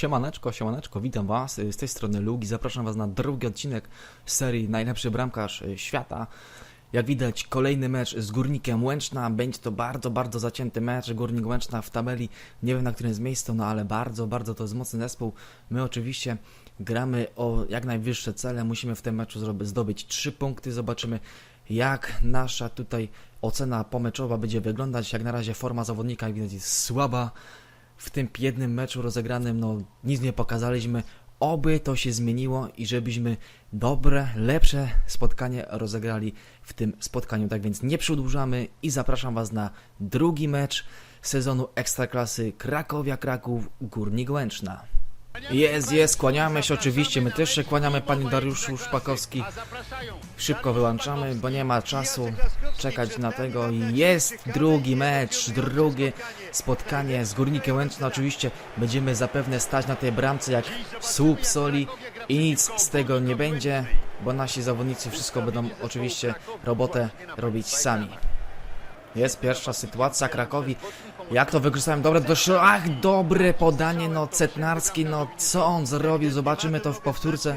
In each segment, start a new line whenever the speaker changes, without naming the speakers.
Siemaneczko, siemaneczko, witam was y, z tej strony Lugi, zapraszam was na drugi odcinek serii Najlepszy Bramkarz y, Świata. Jak widać kolejny mecz z Górnikiem Łęczna, będzie to bardzo, bardzo zacięty mecz, Górnik Łęczna w tabeli, nie wiem na którym jest miejscu, no ale bardzo, bardzo to jest mocny zespół. My oczywiście gramy o jak najwyższe cele, musimy w tym meczu zdobyć 3 punkty, zobaczymy jak nasza tutaj ocena pomeczowa będzie wyglądać, jak na razie forma zawodnika jak widać jest słaba, w tym jednym meczu rozegranym, no nic nie pokazaliśmy. Oby to się zmieniło i żebyśmy dobre, lepsze spotkanie rozegrali w tym spotkaniu. Tak więc nie przedłużamy i zapraszam Was na drugi mecz sezonu Ekstraklasy Krakowia Kraków Górnik Łęczna. Jest, jest, kłaniamy się oczywiście, my też się kłaniamy Panie Dariuszu Szpakowski. Szybko wyłączamy, bo nie ma czasu czekać na tego. Jest drugi mecz, drugie spotkanie z Górnikiem Łęczna. Oczywiście będziemy zapewne stać na tej bramce jak słup soli i nic z tego nie będzie, bo nasi zawodnicy wszystko będą oczywiście robotę robić sami. Jest pierwsza sytuacja Krakowi. Jak to wykorzystałem? Dobre do Ach, dobre podanie, no Cetnarski, no co on zrobił? Zobaczymy to w powtórce.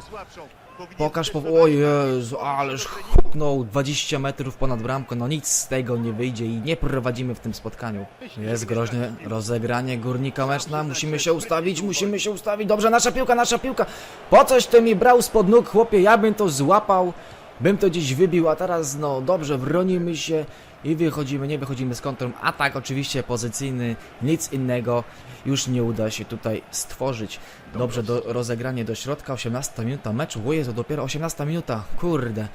Pokaż po... O Jezu, ależ huknął 20 metrów ponad bramkę. No nic z tego nie wyjdzie i nie prowadzimy w tym spotkaniu. Jest groźne rozegranie Górnika Łęczna. Musimy się ustawić, musimy się ustawić. Dobrze, nasza piłka, nasza piłka. Po coś ty mi brał spod nóg, chłopie? Ja bym to złapał. Bym to gdzieś wybił, a teraz no dobrze, bronimy się i wychodzimy, nie wychodzimy z kontrą. Atak oczywiście pozycyjny, nic innego już nie uda się tutaj stworzyć. Dobrze, do, rozegranie do środka, 18 minuta meczu. O Jezu, dopiero 18 minuta, kurde.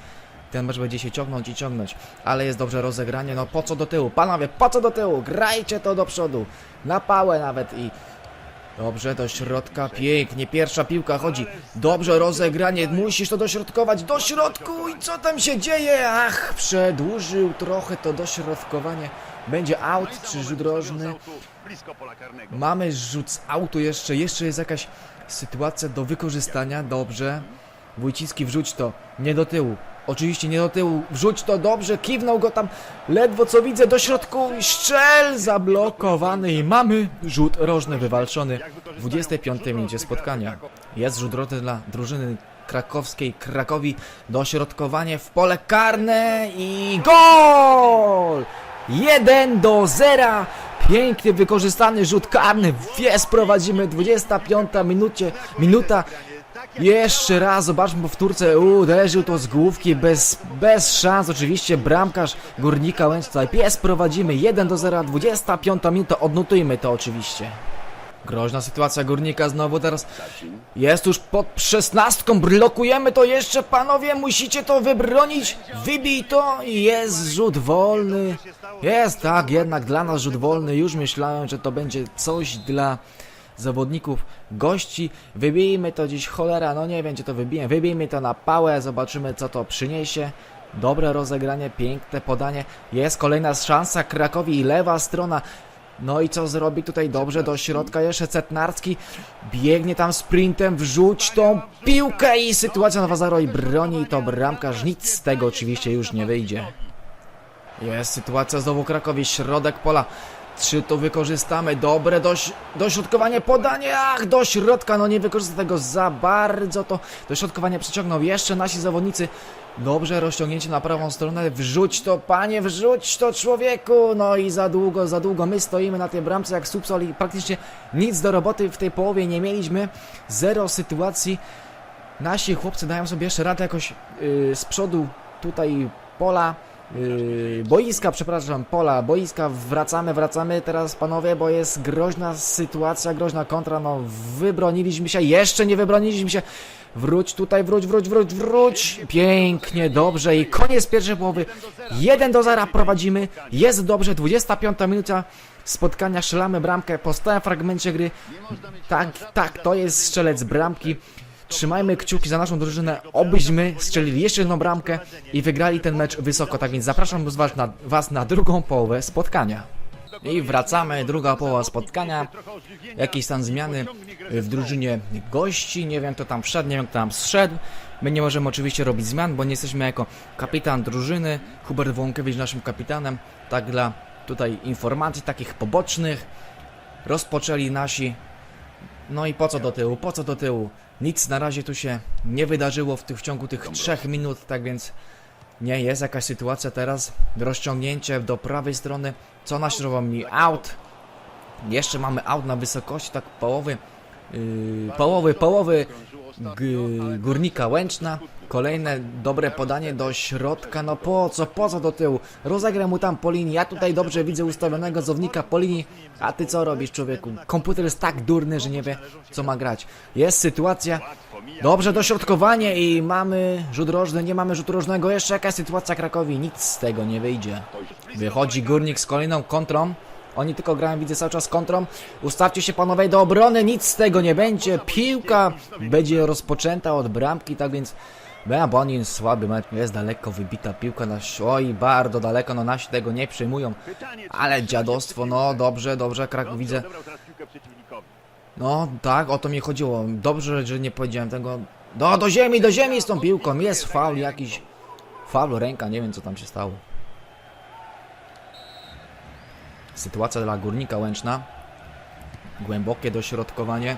Ten mecz będzie się ciągnąć i ciągnąć, ale jest dobrze rozegranie, no po co do tyłu? Panowie, po co do tyłu? Grajcie to do przodu, na pałę nawet i Dobrze, do środka, pięknie, pierwsza piłka chodzi. Dobrze, rozegranie, musisz to dośrodkować, do środku i co tam się dzieje? Ach, przedłużył trochę to dośrodkowanie. Będzie out czy rzut rożny? Mamy rzut z autu jeszcze, jeszcze jest jakaś sytuacja do wykorzystania, dobrze. Wójcicki wrzuć to, nie do tyłu. Oczywiście nie do tyłu, wrzuć to dobrze, kiwnął go tam ledwo co widzę do środku, szczel zablokowany i mamy rzut rożny wywalczony w 25 minucie spotkania. Jest rzut rożny dla drużyny krakowskiej Krakowi, dośrodkowanie w pole karne i gol! 1 do 0. Pięknie wykorzystany rzut karny. Jest, prowadzimy 25 minucie, minuta. Jeszcze raz, zobaczmy powtórce. Uderzył to z główki, bez, bez szans. Oczywiście bramkarz Górnika Łęczna. Pies prowadzimy 1 do 0, 25 minuta. Odnotujmy to oczywiście. Groźna sytuacja Górnika znowu teraz jest już pod szesnastką, blokujemy to jeszcze, panowie, musicie to wybronić, wybij to i jest rzut wolny. Jest, tak, jednak dla nas rzut wolny, już myślałem, że to będzie coś dla zawodników, gości. Wybijmy to dziś, cholera, no nie wiem, czy to wybiję, wybijmy to na pałę, zobaczymy, co to przyniesie. Dobre rozegranie, piękne podanie, jest kolejna szansa Krakowi i lewa strona. No i co zrobi tutaj dobrze do środka jeszcze Cetnarski biegnie tam sprintem, wrzuć tą piłkę i sytuacja na 2-0 i broni to bramkarz, nic z tego oczywiście już nie wyjdzie. Jest sytuacja znowu Krakowi, środek pola. Czy to wykorzystamy? Dobre doś, dośrodkowanie, podanie, ach, do środka, no nie wykorzysta tego za bardzo, to dośrodkowanie przeciągnął jeszcze nasi zawodnicy. Dobrze, rozciągnięcie na prawą stronę, wrzuć to, panie, wrzuć to, człowieku, no i za długo, za długo, my stoimy na tej bramce jak subsol i praktycznie nic do roboty w tej połowie nie mieliśmy, zero sytuacji. Nasi chłopcy dają sobie jeszcze radę jakoś yy, z przodu tutaj pola, boiska, przepraszam, pola, boiska, wracamy, wracamy teraz panowie, bo jest groźna sytuacja, groźna kontra, no wybroniliśmy się, jeszcze nie wybroniliśmy się, wróć tutaj, wróć, wróć, wróć, wróć, pięknie, dobrze i koniec pierwszej połowy, 1 do 0 prowadzimy, jest dobrze, 25 minuta spotkania, strzelamy bramkę po stałym fragmencie gry, tak, tak, to jest strzelec bramki, Trzymajmy kciuki za naszą drużynę, obyśmy strzelili jeszcze jedną bramkę i wygrali ten mecz wysoko. Tak więc zapraszam was na, was na drugą połowę spotkania. I wracamy, druga połowa spotkania. Jakiś stan zmiany w drużynie gości. Nie wiem kto tam wszedł, nie wiem kto tam zszedł. My nie możemy oczywiście robić zmian, bo nie jesteśmy jako kapitan drużyny. Hubert Wąkiewicz naszym kapitanem. Tak dla tutaj informacji takich pobocznych. Rozpoczęli nasi No i po co do tyłu, po co do tyłu? Nic na razie tu się nie wydarzyło w, tych, w ciągu tych trzech minut, tak więc nie jest jakaś sytuacja teraz. Rozciągnięcie do prawej strony. Co naśrował mi? Out. Jeszcze mamy out na wysokości tak połowy. Yy, połowy, połowy górnika Łęczna. Kolejne dobre podanie do środka. No po co, po co do tyłu? Rozegrę mu tam po linii. Ja tutaj dobrze widzę ustawionego zawodnika po linii. A ty co robisz, człowieku? Komputer jest tak durny, że nie wie, co ma grać. Jest sytuacja. Dobrze, dośrodkowanie i mamy rzut rożny, nie mamy rzutu rożnego. Jeszcze jakaś sytuacja Krakowi. Nic z tego nie wyjdzie. Wychodzi górnik z kolejną kontrą. Oni tylko grają, widzę cały czas kontrą. Ustawcie się panowie do obrony, nic z tego nie będzie. Piłka będzie rozpoczęta od bramki, tak więc Beabonin słaby mecz. Jest daleko wybita piłka na oj, bardzo daleko, no nasi tego nie przejmują. Ale dziadostwo, no dobrze, dobrze, Kraków widzę. No tak, o to mi chodziło. Dobrze, że nie powiedziałem tego. Do, do ziemi, do ziemi z tą piłką. Jest faul jakiś. Faul, ręka, nie wiem co tam się stało. Sytuacja dla górnika Łęczna. Głębokie dośrodkowanie.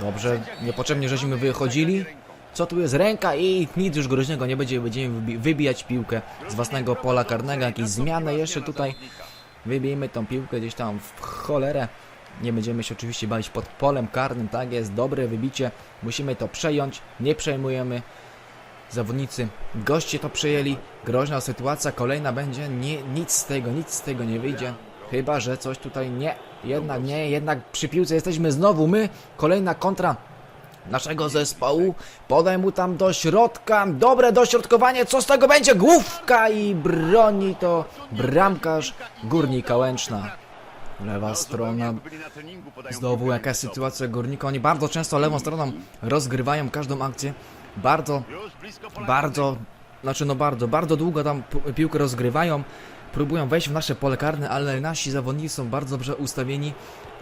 Dobrze, niepotrzebnie żeśmy wychodzili. Co tu jest? Ręka i nic już groźnego nie będzie. Będziemy wybi- wybijać piłkę z własnego pola karnego. Jakieś zmiany jeszcze tutaj. Wybijmy tą piłkę gdzieś tam w cholerę. Nie będziemy się oczywiście bawić pod polem karnym. Tak jest, dobre wybicie. Musimy to przejąć. Nie przejmujemy. Zawodnicy, goście to przejęli. Groźna sytuacja, kolejna będzie. Nie, nic z tego, nic z tego nie wyjdzie. Chyba, że coś tutaj nie. Jednak nie, jednak przy piłce jesteśmy znowu my. Kolejna kontra naszego zespołu. Podaj mu tam do środka. Dobre dośrodkowanie. Co z tego będzie? Główka i broni to bramkarz Górnika Łęczna. Lewa strona. Znowu jakaś sytuacja Górnika. Oni bardzo często lewą stroną rozgrywają każdą akcję. Bardzo, bardzo, znaczy no bardzo, bardzo długo tam pi- piłkę rozgrywają. Próbują wejść w nasze pole karne, ale nasi zawodnicy są bardzo dobrze ustawieni.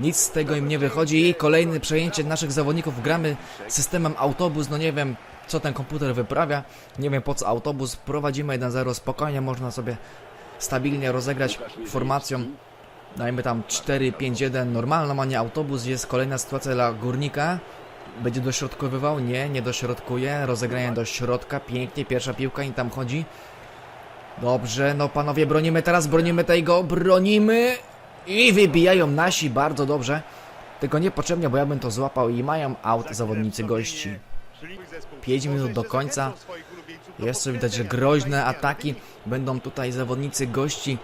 Nic z tego im nie wychodzi i kolejne przejęcie naszych zawodników. Gramy systemem autobus, no nie wiem co ten komputer wyprawia. Nie wiem po co autobus. Prowadzimy 1-0, spokojnie można sobie stabilnie rozegrać formacją. Dajmy tam 4-5-1 normalną, a nie autobus. Jest kolejna sytuacja dla górnika. Będzie dośrodkowywał? Nie, nie dośrodkuje. Rozegranie do środka. Pięknie, pierwsza piłka i tam chodzi. Dobrze, no panowie, bronimy teraz, bronimy tego, bronimy. I wybijają nasi bardzo dobrze. Tylko niepotrzebnie, bo ja bym to złapał i mają out zawodnicy gości. 5 minut do końca. Jeszcze widać, że groźne ataki będą tutaj zawodnicy gości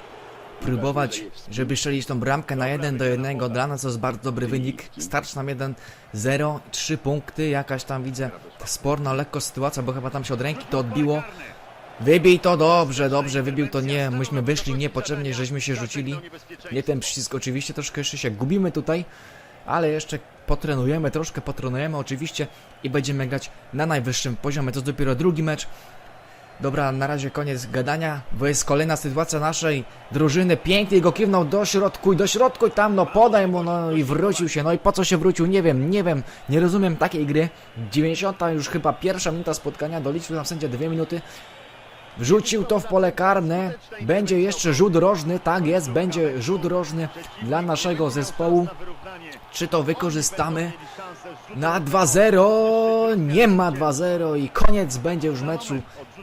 próbować, żeby strzelić tą bramkę na 1 do 1. Dla nas to jest bardzo dobry wynik. Starcz nam 1-0, 3 punkty. Jakaś tam widzę sporna lekko sytuacja, bo chyba tam się od ręki to odbiło. Wybij to dobrze, dobrze, wybił to nie. Myśmy wyszli niepotrzebnie, żeśmy się rzucili. Nie ten przycisk oczywiście, troszkę jeszcze się gubimy tutaj, ale jeszcze potrenujemy, troszkę potrenujemy oczywiście i będziemy grać na najwyższym poziomie. To jest dopiero drugi mecz. Dobra, na razie koniec gadania, bo jest kolejna sytuacja naszej drużyny. Pięknie go kiwnął do środku i do środku i tam, no podaj mu, no i wrócił się. No i po co się wrócił? Nie wiem, nie wiem, nie rozumiem takiej gry. 90 już chyba pierwsza minuta spotkania, doliczył nam sędzia dwie minuty. Wrzucił to w pole karne. Będzie jeszcze rzut rożny, tak jest, będzie rzut rożny dla naszego zespołu. Czy to wykorzystamy? Na 2-0 nie ma 2-0 i koniec będzie już meczu.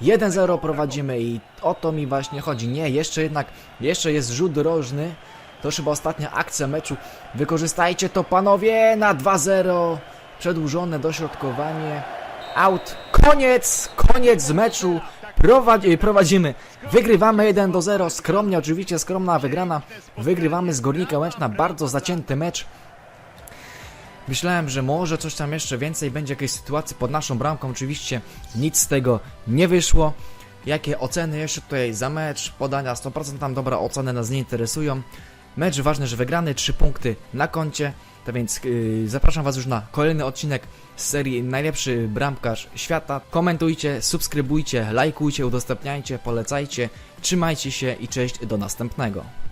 1-0 prowadzimy i o to mi właśnie chodzi. Nie, jeszcze jednak, jeszcze jest rzut rożny. To chyba ostatnia akcja meczu. Wykorzystajcie to panowie na 2-0. Przedłużone dośrodkowanie. Out. Koniec, koniec meczu. Prowadzi, prowadzimy. Wygrywamy 1 do 0. Skromnie, oczywiście skromna wygrana. Wygrywamy z Górnika Łęczna. Bardzo zacięty mecz. Myślałem, że może coś tam jeszcze więcej będzie, jakieś sytuacje pod naszą bramką. Oczywiście nic z tego nie wyszło. Jakie oceny jeszcze tutaj za mecz, podania 100% tam dobra oceny nas nie interesują. Mecz ważny, że wygrany, 3 punkty na koncie. Tak więc yy, zapraszam Was już na kolejny odcinek z serii Najlepszy Bramkarz Świata. Komentujcie, subskrybujcie, lajkujcie, udostępniajcie, polecajcie. Trzymajcie się i cześć do następnego.